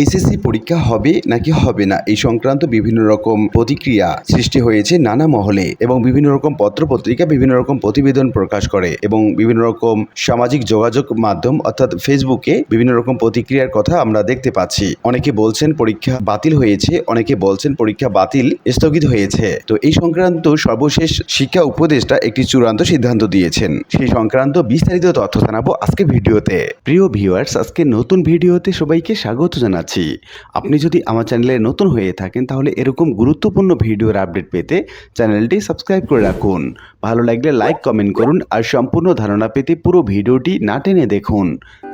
HSC পরীক্ষা হবে নাকি হবে না? এই সংক্রান্ত বিভিন্ন রকম প্রতিক্রিয়া সৃষ্টি হয়েছে নানা মহলে এবং বিভিন্ন রকম পত্রপত্রিকা বিভিন্ন রকম প্রতিবেদন প্রকাশ করে এবং বিভিন্ন রকম সামাজিক যোগাযোগ মাধ্যম অর্থাৎ ফেসবুকে বিভিন্ন রকম প্রতিক্রিয়ার কথা আমরা দেখতে পাচ্ছি। অনেকে বলছেন পরীক্ষা বাতিল হয়েছে, অনেকে বলছেন পরীক্ষা বাতিল স্থগিত হয়েছে। তো এই সংক্রান্ত সর্বশেষ শিক্ষা উপদেষ্টা একটি চূড়ান্ত সিদ্ধান্ত দিয়েছেন। সেই সংক্রান্ত বিস্তারিত তথ্য জানাব আজকে ভিডিওতে। প্রিয় ভিউয়ার্স আজকে নতুন ভিডিওতে সবাইকে স্বাগত জানাচ্ছি। আপনি যদি আমার চ্যানেলে নতুন হয়ে থাকেন তাহলে এরকম গুরুত্বপূর্ণ ভিডিওর আপডেট পেতে চ্যানেলটি সাবস্ক্রাইব করে রাখুন। ভালো লাগলে লাইক কমেন্ট করুন আর সম্পূর্ণ ধারণা পেতে পুরো ভিডিওটি না টেনে দেখুন।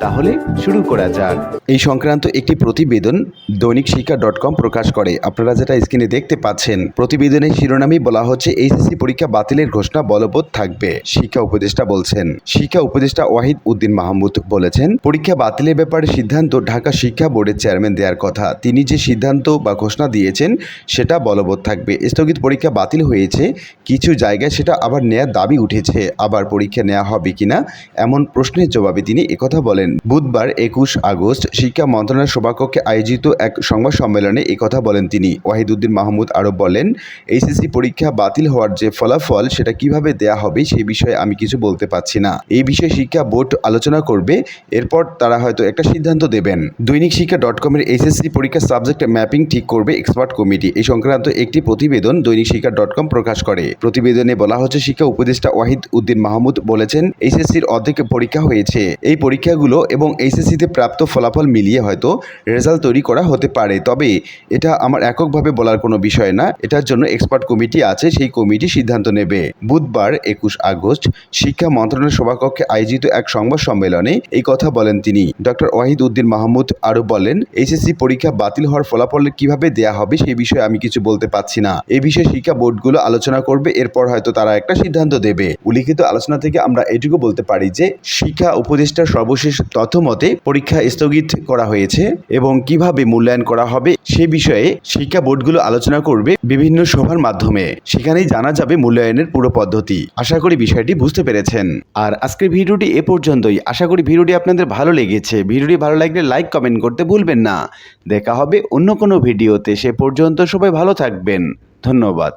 তাহলে শুরু করা যাক। এই সংক্রান্ত একটি প্রতিবেদন দৈনিক শিক্ষা ডট কম প্রকাশ করে। আপনারা যেটা স্ক্রিনে দেখতে পাচ্ছেন, প্রতিবেদনের শিরোনামেই বলা হচ্ছে এইচএসসি পরীক্ষা বাতিলের ঘোষণা বলবৎ থাকবে, শিক্ষা উপদেষ্টা বলছেন। শিক্ষা উপদেষ্টা ওয়াহিদ উদ্দিন মাহমুদ বলেছেন, পরীক্ষা বাতিলের ব্যাপারে সিদ্ধান্ত ঢাকা শিক্ষা বোর্ডের চেয়ারম্যান দেওয়ার কথা। তিনি যে সিদ্ধান্ত বা ঘোষণা দিয়েছেন, সেটা বলবৎ থাকবে। স্থগিত পরীক্ষা বাতিল হয়েছে, কিছু জায়গায় সেটা আবার নেয়ার দাবি উঠেছে। আবার পরীক্ষা নেওয়া হবে কিনা এমন প্রশ্নের জবাবে তিনি একথা বলেন। বুধবার একুশ আগস্ট শিক্ষা মন্ত্রণালয়ের সভাকক্ষে আয়োজিত এক সংবাদ সম্মেলনে একথা বলেন তিনি। ওয়াহিদুদ্দিন মাহমুদ আরও বলেন, এইচএসসি পরীক্ষা বাতিল হওয়ার যে ফলাফল, সেটা কীভাবে দেয়া হবে সেই বিষয়ে আমি কিছু বলতে পারছি না। এই বিষয়ে শিক্ষা বোর্ড আলোচনা করবে, এরপর তারা হয়তো একটা সিদ্ধান্ত দেবেন। দৈনিক শিক্ষা ডট কমের এইচএসসি পরীক্ষার সাবজেক্ট ম্যাপিং ঠিক করবে এক্সপার্ট কমিটি। এই সংক্রান্ত একটি প্রতিবেদন দৈনিক শিক্ষা ডট কম প্রকাশ করে। প্রতিবেদনে বলা হচ্ছে শিক্ষা উপদেষ্টা ওয়াহিদ উদ্দিন মাহমুদ বলেছেন, এইচএসসির অর্ধেক পরীক্ষা হয়েছে। এই পরীক্ষাগুলো এবং এইচএসসিতে প্রাপ্ত ফলাফল মিলিয়ে হয়তো রেজাল্ট তৈরি করা হতে পারে। তবে এটা আমার এককভাবে বলার কোনো বিষয় না। এটার জন্য এক্সপার্ট কমিটি আছে, সেই কমিটি সিদ্ধান্ত নেবে। বুধবার একুশ আগস্ট শিক্ষা মন্ত্রণালয়ের সভাকক্ষে আয়োজিত এক সংবাদ সম্মেলনে এই কথা বলেন তিনি। ডক্টর ওয়াহিদ উদ্দিন মাহমুদ আরও বলেন, এইচএসসি পরীক্ষা বাতিল হওয়ার ফলাফল কীভাবে দেয়া হবে সেই বিষয়ে আমি কিছু বলতে পারছি না। এই বিষয়ে শিক্ষা বোর্ডগুলো আলোচনা করবে, এরপর হয়তো তারা একটা সিদ্ধান্ত দেবে। উল্লিখিত আলোচনা থেকে আমরা এটুকু বলতে পারি যে, শিক্ষা উপদেষ্টার সর্বশেষ তথ্য মতে পরীক্ষা স্থগিত করা হয়েছে এবং কীভাবে মূল্যায়ন করা হবে সে বিষয়ে শিক্ষা বোর্ডগুলো আলোচনা করবে বিভিন্ন সভার মাধ্যমে। সেখানেই জানা যাবে মূল্যায়নের পুরো পদ্ধতি। আশা করি বিষয়টি বুঝতে পেরেছেন। আর আজকের ভিডিওটি এ পর্যন্তই। আশা করি ভিডিওটি আপনাদের ভালো লেগেছে। ভিডিওটি ভালো লাগলে লাইক, কমেন্ট করতে ভুলবেন না। দেখা হবে অন্য কোনো ভিডিওতে। সে পর্যন্ত সবাই ভালো থাকবেন। ধন্যবাদ।